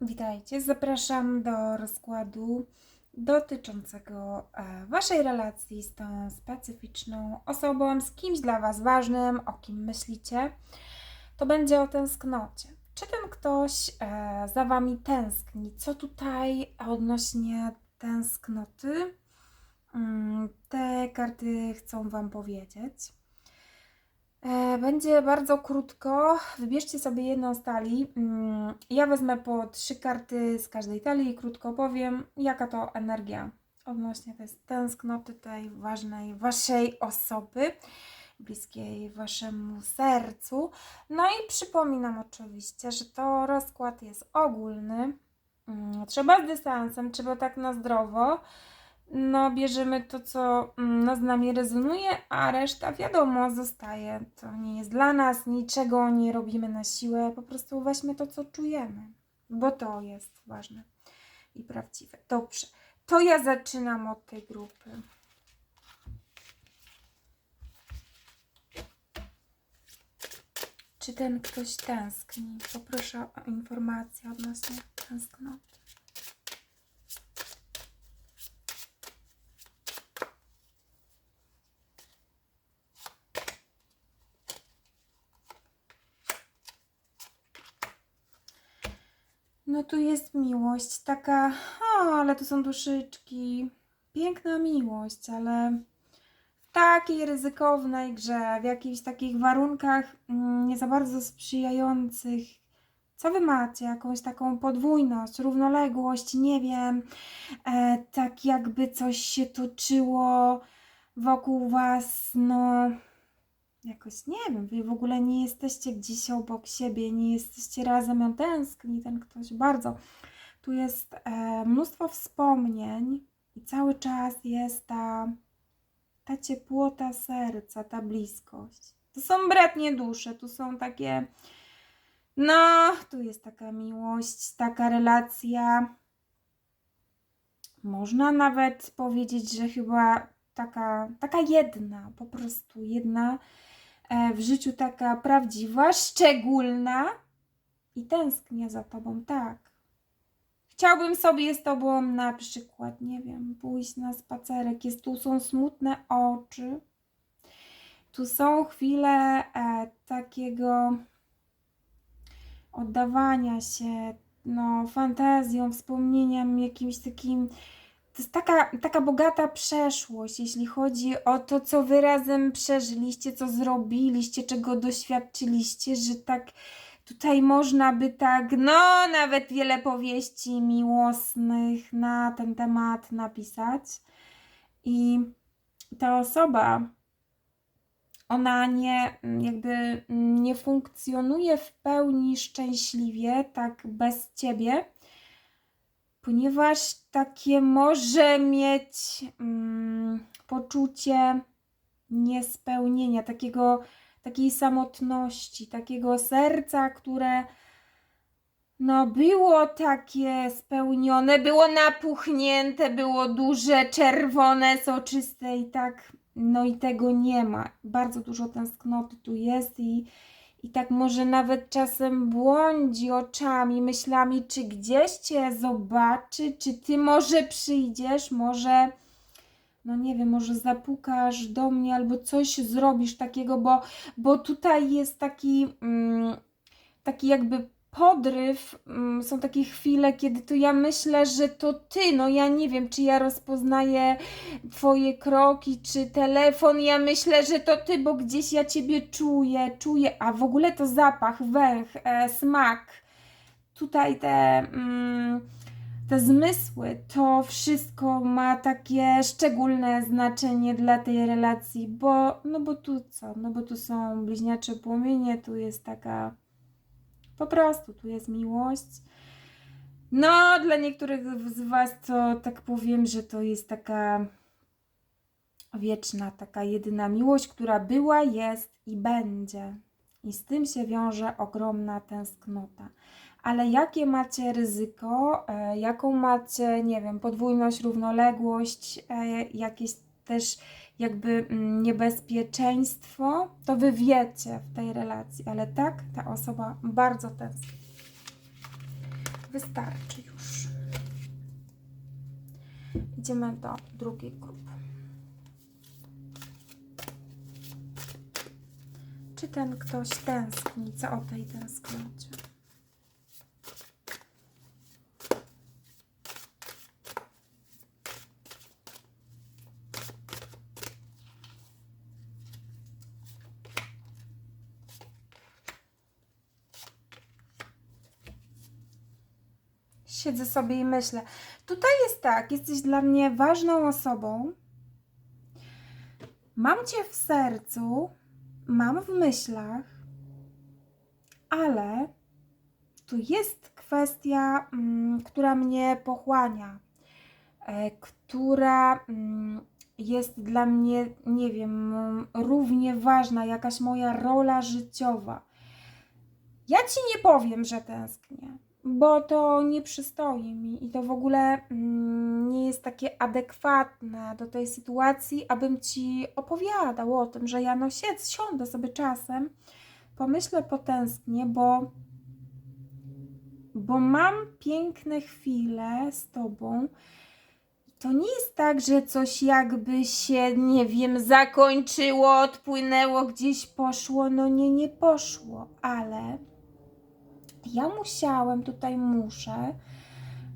Witajcie, zapraszam do rozkładu dotyczącego e, Waszej relacji z tą specyficzną osobą, z kimś dla Was ważnym, o kim myślicie. To będzie o tęsknocie. Czy ten ktoś e, za Wami tęskni? Co tutaj odnośnie tęsknoty? Mm, Te karty chcą Wam powiedzieć. E, Będzie bardzo krótko. Wybierzcie sobie jedną z talii. Mm, Ja wezmę po trzy karty z każdej talii i krótko powiem, jaka to energia odnośnie tej tęsknoty tej ważnej waszej osoby, bliskiej waszemu sercu. No i przypominam oczywiście, że to rozkład jest ogólny. Mm, Trzeba z dystansem, trzeba tak na zdrowo. No, bierzemy to, co no, z nami rezonuje, a reszta, wiadomo, zostaje. To nie jest dla nas, niczego nie robimy na siłę, po prostu weźmy to, co czujemy, bo to jest ważne i prawdziwe. Dobrze, to ja zaczynam od tej grupy. Czy ten ktoś tęskni? Poproszę o informację odnośnie tęsknoty. No tu jest miłość, taka, o, ale to są duszyczki. Piękna miłość, ale w takiej ryzykownej grze, w jakichś takich warunkach mm, nie za bardzo sprzyjających. Co wy macie? Jakąś taką podwójność, równoległość, nie wiem, e, tak jakby coś się toczyło wokół was, no jakoś nie wiem, wy w ogóle nie jesteście gdzieś obok siebie, nie jesteście razem, on tęskni ten ktoś bardzo. Tu jest e, mnóstwo wspomnień i cały czas jest ta, ta ciepłota serca, ta bliskość. To są bratnie dusze, tu są takie, no, tu jest taka miłość, taka relacja. Można nawet powiedzieć, że chyba taka, taka jedna, po prostu jedna w życiu taka prawdziwa, szczególna i tęsknię za tobą, tak. Chciałbym sobie z tobą na przykład, nie wiem, pójść na spacerek. Jest, tu są smutne oczy. Tu są chwile e, takiego oddawania się, no, fantazją, wspomnieniom, jakimś takim to jest taka, taka bogata przeszłość, jeśli chodzi o to, co wy razem przeżyliście, co zrobiliście, czego doświadczyliście, że tak tutaj można by tak, no nawet wiele powieści miłosnych na ten temat napisać. I ta osoba, ona nie, jakby nie funkcjonuje w pełni szczęśliwie, tak bez ciebie ponieważ takie może mieć mm, poczucie niespełnienia, takiego, takiej samotności, takiego serca, które no było takie spełnione, było napuchnięte, było duże, czerwone, soczyste i tak, no i tego nie ma. Bardzo dużo tęsknoty tu jest i i tak może nawet czasem błądzi oczami, myślami, czy gdzieś cię zobaczy, czy ty może przyjdziesz, może, no nie wiem, może zapukasz do mnie albo coś zrobisz takiego, bo, bo tutaj jest taki, mm, taki jakby podryw, mm, są takie chwile, kiedy to ja myślę, że to ty, no ja nie wiem, czy ja rozpoznaję twoje kroki, czy telefon, ja myślę, że to ty, bo gdzieś ja ciebie czuję, czuję, a w ogóle to zapach, węch, e, smak, tutaj te, mm, te zmysły, to wszystko ma takie szczególne znaczenie dla tej relacji, bo, no bo tu co, no bo tu są bliźniacze płomienie, tu jest taka po prostu tu jest miłość. No, dla niektórych z Was to tak powiem, że to jest taka wieczna, taka jedyna miłość, która była, jest i będzie. I z tym się wiąże ogromna tęsknota. Ale jakie macie ryzyko, e, jaką macie, nie wiem, podwójność, równoległość, e, jakieś też jakby mm, niebezpieczeństwo, to wy wiecie w tej relacji, ale tak, ta osoba bardzo tęskni. wystarczy już. Idziemy do drugiej grupy. Czy ten ktoś tęskni? Co o tej tęsknocie? Siedzę sobie i myślę. Tutaj jest tak, jesteś dla mnie ważną osobą. Mam cię w sercu, mam w myślach, ale tu jest kwestia, mm, która mnie pochłania, e, która mm, jest dla mnie, nie wiem, równie ważna, jakaś moja rola życiowa. Ja ci nie powiem, że tęsknię, bo to nie przystoi mi i to w ogóle mm, nie jest takie adekwatne do tej sytuacji, abym ci opowiadał o tym, że ja no siedz, siądę sobie czasem, pomyślę, potęsknię, bo, bo mam piękne chwile z tobą. To nie jest tak, że coś jakby się, nie wiem, zakończyło, odpłynęło, gdzieś poszło. No nie, nie poszło, ale ja musiałem, tutaj muszę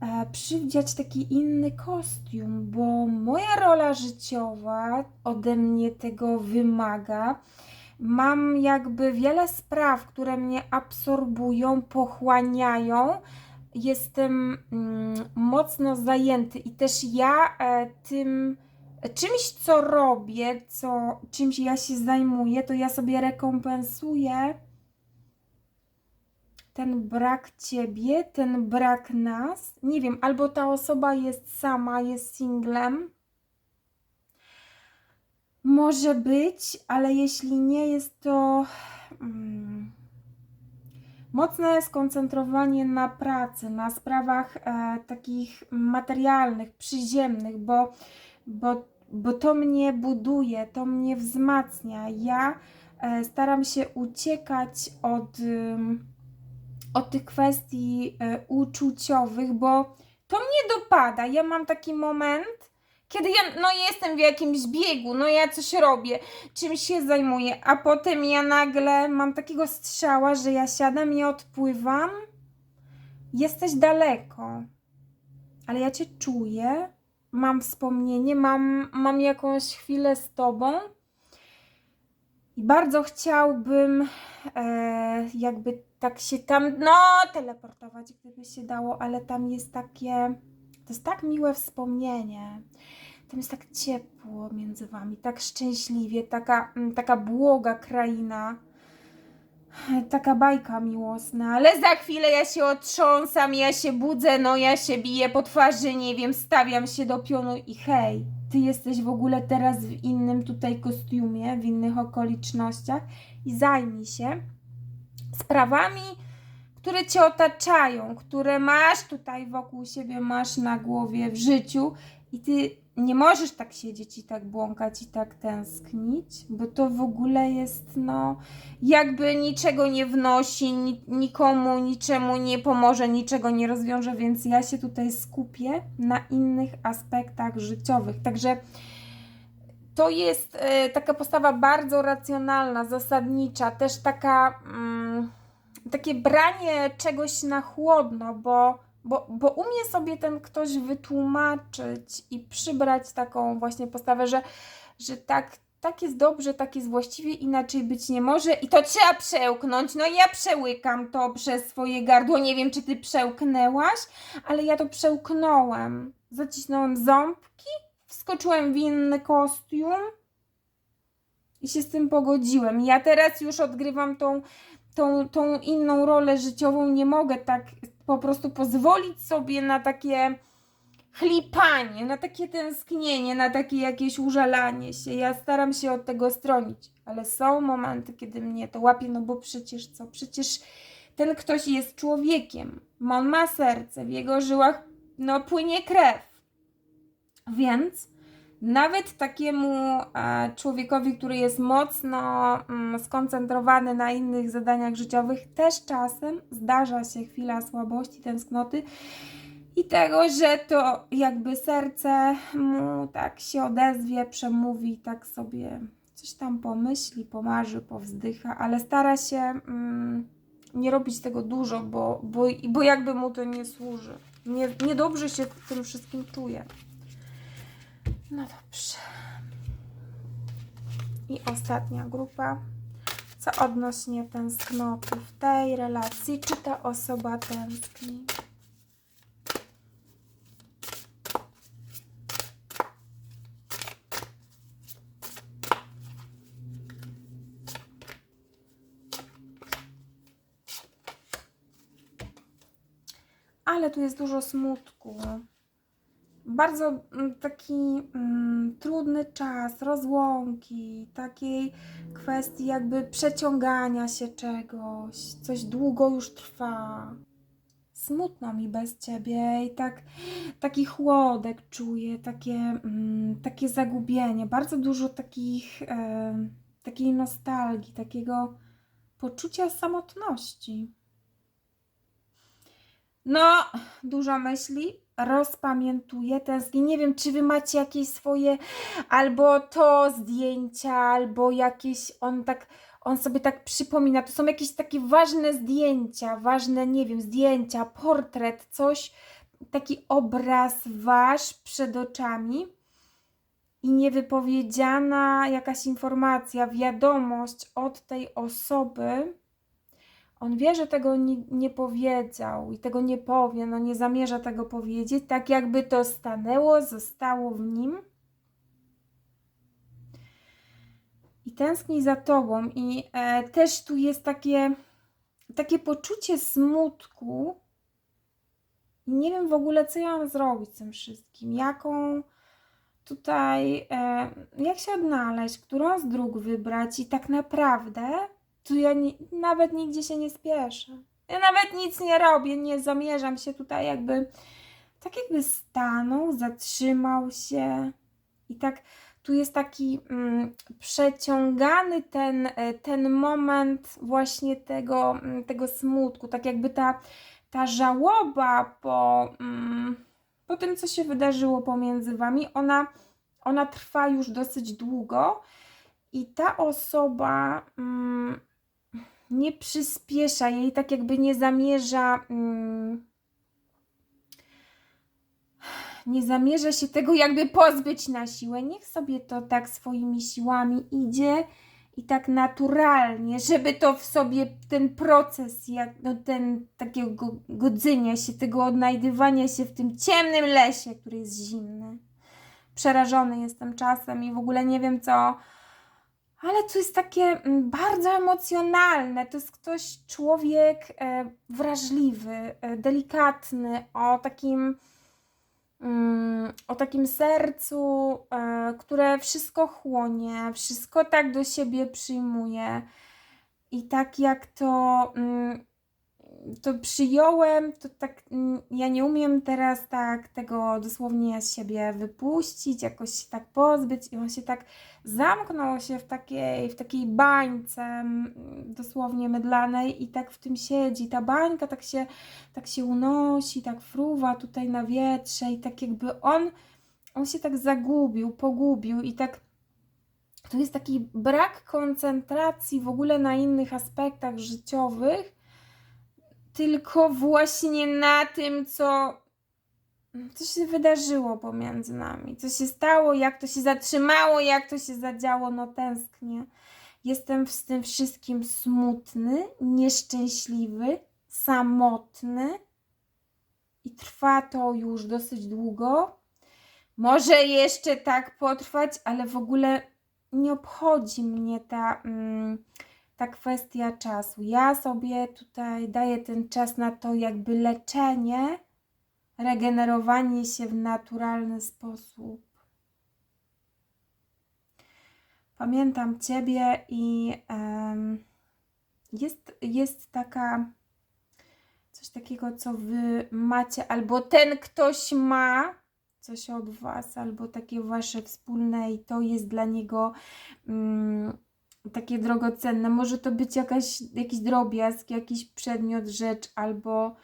e, przywdziać taki inny kostium, bo moja rola życiowa ode mnie tego wymaga. Mam jakby wiele spraw, które mnie absorbują, pochłaniają. Jestem mm, mocno zajęty i też ja e, tym czymś, co robię, co, czymś ja się zajmuję, to ja sobie rekompensuję ten brak ciebie, ten brak nas. Nie wiem, albo ta osoba jest sama, jest singlem. Może być, ale jeśli nie jest to mm, mocne skoncentrowanie na pracy, na sprawach e, takich materialnych, przyziemnych, bo, bo, bo to mnie buduje, to mnie wzmacnia. Ja e, staram się uciekać od. Od tych kwestii e, uczuciowych, bo to mnie dopada. Ja mam taki moment, kiedy ja no jestem w jakimś biegu, no ja coś robię, czymś się zajmuję, a potem ja nagle mam takiego strzała, że ja siadam i odpływam. Jesteś daleko, ale ja cię czuję, mam wspomnienie, mam, mam jakąś chwilę z tobą. I bardzo chciałbym e, jakby tak się tam, no, teleportować, gdyby się dało, ale tam jest takie, to jest tak miłe wspomnienie. Tam jest tak ciepło między wami, tak szczęśliwie, taka, mm, taka błoga kraina. Taka bajka miłosna, ale za chwilę ja się otrząsam, ja się budzę, no ja się biję po twarzy, nie wiem, stawiam się do pionu i hej, ty jesteś w ogóle teraz w innym tutaj kostiumie, w innych okolicznościach i zajmij się sprawami, które cię otaczają, które masz tutaj wokół siebie, masz na głowie w życiu i ty nie możesz tak siedzieć i tak błąkać i tak tęsknić, bo to w ogóle jest, no, jakby niczego nie wnosi, ni nikomu, niczemu nie pomoże, niczego nie rozwiąże, więc ja się tutaj skupię na innych aspektach życiowych. Także to jest e, taka postawa bardzo racjonalna, zasadnicza, też taka, mm, takie branie czegoś na chłodno, bo, bo, bo umie sobie ten ktoś wytłumaczyć i przybrać taką właśnie postawę, że, że tak, tak jest dobrze, tak jest właściwie, inaczej być nie może i to trzeba przełknąć. No ja przełykam to przez swoje gardło, nie wiem czy ty przełknęłaś, ale ja to przełknąłem. Zacisnąłem ząbki wskoczyłem w inny kostium i się z tym pogodziłem. Ja teraz już odgrywam tą, tą, tą inną rolę życiową. Nie mogę tak po prostu pozwolić sobie na takie chlipanie, na takie tęsknienie, na takie jakieś użalanie się. Ja staram się od tego stronić, ale są momenty, kiedy mnie to łapie, no bo przecież co? Przecież ten ktoś jest człowiekiem. On ma serce, w jego żyłach no, płynie krew. Więc Nawet takiemu e, człowiekowi, który jest mocno mm, skoncentrowany na innych zadaniach życiowych, też czasem zdarza się chwila słabości, tęsknoty i tego, że to jakby serce mu tak się odezwie, przemówi, tak sobie coś tam pomyśli, pomarzy, powzdycha, ale stara się mm, nie robić tego dużo, bo, bo, bo jakby mu to nie służy. Nie, niedobrze się tym wszystkim czuje. No dobrze. I ostatnia grupa. Co odnośnie tęsknoty w tej relacji? Czy ta osoba tęskni? Ale tu jest dużo smutku. Bardzo mm, taki mm, trudny czas, rozłąki, takiej kwestii jakby przeciągania się czegoś, coś długo już trwa. Smutno mi bez ciebie i tak, taki chłodek czuję, takie, mm, takie zagubienie, bardzo dużo takich, e, takiej nostalgii, takiego poczucia samotności. No, dużo myśli, rozpamiętuję, tęsknię. Nie wiem, czy wy macie jakieś swoje, albo to zdjęcia, albo jakieś, on tak, on sobie tak przypomina, to są jakieś takie ważne zdjęcia, ważne, nie wiem, zdjęcia, portret, coś, taki obraz wasz przed oczami i niewypowiedziana jakaś informacja, wiadomość od tej osoby, on wie, że tego nie, nie powiedział i tego nie powie, no nie zamierza tego powiedzieć, tak jakby to stanęło, zostało w nim. I tęskni za tobą, i e, też tu jest takie, takie poczucie smutku. Nie wiem w ogóle, co ja mam zrobić z tym wszystkim. Jaką tutaj, e, jak się odnaleźć, którą z dróg wybrać, i tak naprawdę tu ja ni- nawet nigdzie się nie spieszę. Ja nawet nic nie robię, nie zamierzam się tutaj jakby, tak jakby stanął, zatrzymał się. I tak tu jest taki mm, przeciągany ten, e, ten moment właśnie tego, mm, tego smutku, tak jakby ta, ta żałoba po, mm, po tym, co się wydarzyło pomiędzy wami, ona, ona trwa już dosyć długo. I ta osoba mm, nie przyspiesza jej, tak jakby nie zamierza. Mm, nie zamierza się tego jakby pozbyć na siłę. Niech sobie to tak swoimi siłami idzie i tak naturalnie, żeby to w sobie ten proces, jak no ten takiego godzenia się, tego odnajdywania się w tym ciemnym lesie, który jest zimny. Przerażony jestem czasem i w ogóle nie wiem co ale to jest takie mm, bardzo emocjonalne. To jest ktoś, człowiek e, wrażliwy, e, delikatny, o takim, mm, o takim sercu, e, które wszystko chłonie, wszystko tak do siebie przyjmuje. I tak jak to mm, to przyjąłem, to tak mm, ja nie umiem teraz tak tego dosłownie z siebie wypuścić, jakoś się tak pozbyć i on się tak zamknął się w takiej, w takiej bańce mm, dosłownie mydlanej i tak w tym siedzi. Ta bańka tak się, tak się unosi, tak fruwa tutaj na wietrze i tak jakby on, on się tak zagubił, pogubił i tak tu jest taki brak koncentracji w ogóle na innych aspektach życiowych, tylko właśnie na tym, co, co się wydarzyło pomiędzy nami, co się stało, jak to się zatrzymało, jak to się zadziało, no tęsknię. Jestem z tym wszystkim smutny, nieszczęśliwy, samotny i trwa to już dosyć długo. Może jeszcze tak potrwać, ale w ogóle nie obchodzi mnie ta. Mm, ta kwestia czasu. Ja sobie tutaj daję ten czas na to, jakby leczenie, regenerowanie się w naturalny sposób. Pamiętam Ciebie i um, jest, jest taka coś takiego, co Wy macie, albo ten ktoś ma coś od Was, albo takie Wasze wspólne i to jest dla niego mm, takie drogocenne. Może to być jakaś, jakiś drobiazg, jakiś przedmiot, rzecz, albo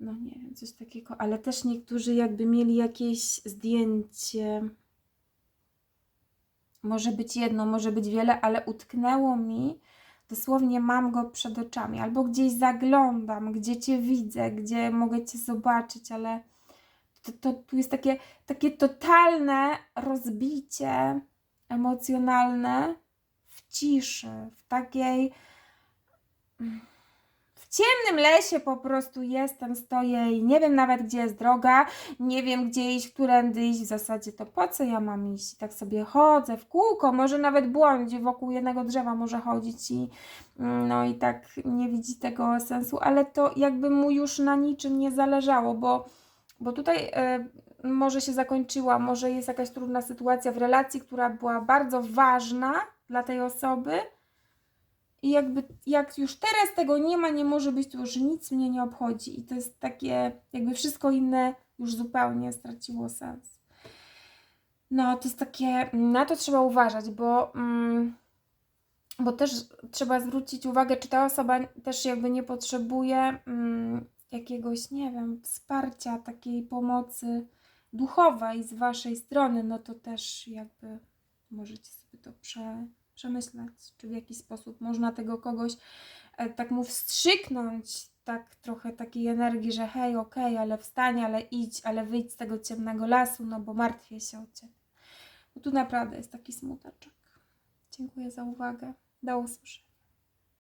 no nie wiem, coś takiego, ale też niektórzy jakby mieli jakieś zdjęcie. Może być jedno, może być wiele, ale utknęło mi, dosłownie mam go przed oczami, albo gdzieś zaglądam, gdzie Cię widzę, gdzie mogę Cię zobaczyć, ale to, to tu jest takie, takie totalne rozbicie emocjonalne w ciszy, w takiej. W ciemnym lesie po prostu jestem, stoję i nie wiem nawet gdzie jest droga, nie wiem gdzie iść, którędy iść. W zasadzie to po co ja mam iść? Tak sobie chodzę w kółko, może nawet błądzi wokół jednego drzewa może chodzić i no i tak nie widzi tego sensu, ale to jakby mu już na niczym nie zależało, bo, bo tutaj y, może się zakończyła, może jest jakaś trudna sytuacja w relacji, która była bardzo ważna dla tej osoby. I jakby jak już teraz tego nie ma, nie może być, to już nic mnie nie obchodzi. I to jest takie, jakby wszystko inne już zupełnie straciło sens. No, to jest takie, na to trzeba uważać, bo, mm, bo też trzeba zwrócić uwagę, czy ta osoba też jakby nie potrzebuje mm, jakiegoś, nie wiem, wsparcia, takiej pomocy duchowej z waszej strony, no to też jakby możecie sobie to prze, przemyśleć, czy w jakiś sposób można tego kogoś e, tak mu wstrzyknąć, tak trochę takiej energii, że hej, okej, ale wstań, ale idź, ale wyjdź z tego ciemnego lasu, no bo martwię się o ciebie. Bo tu naprawdę jest taki smuteczek. Dziękuję za uwagę. Do usłyszenia.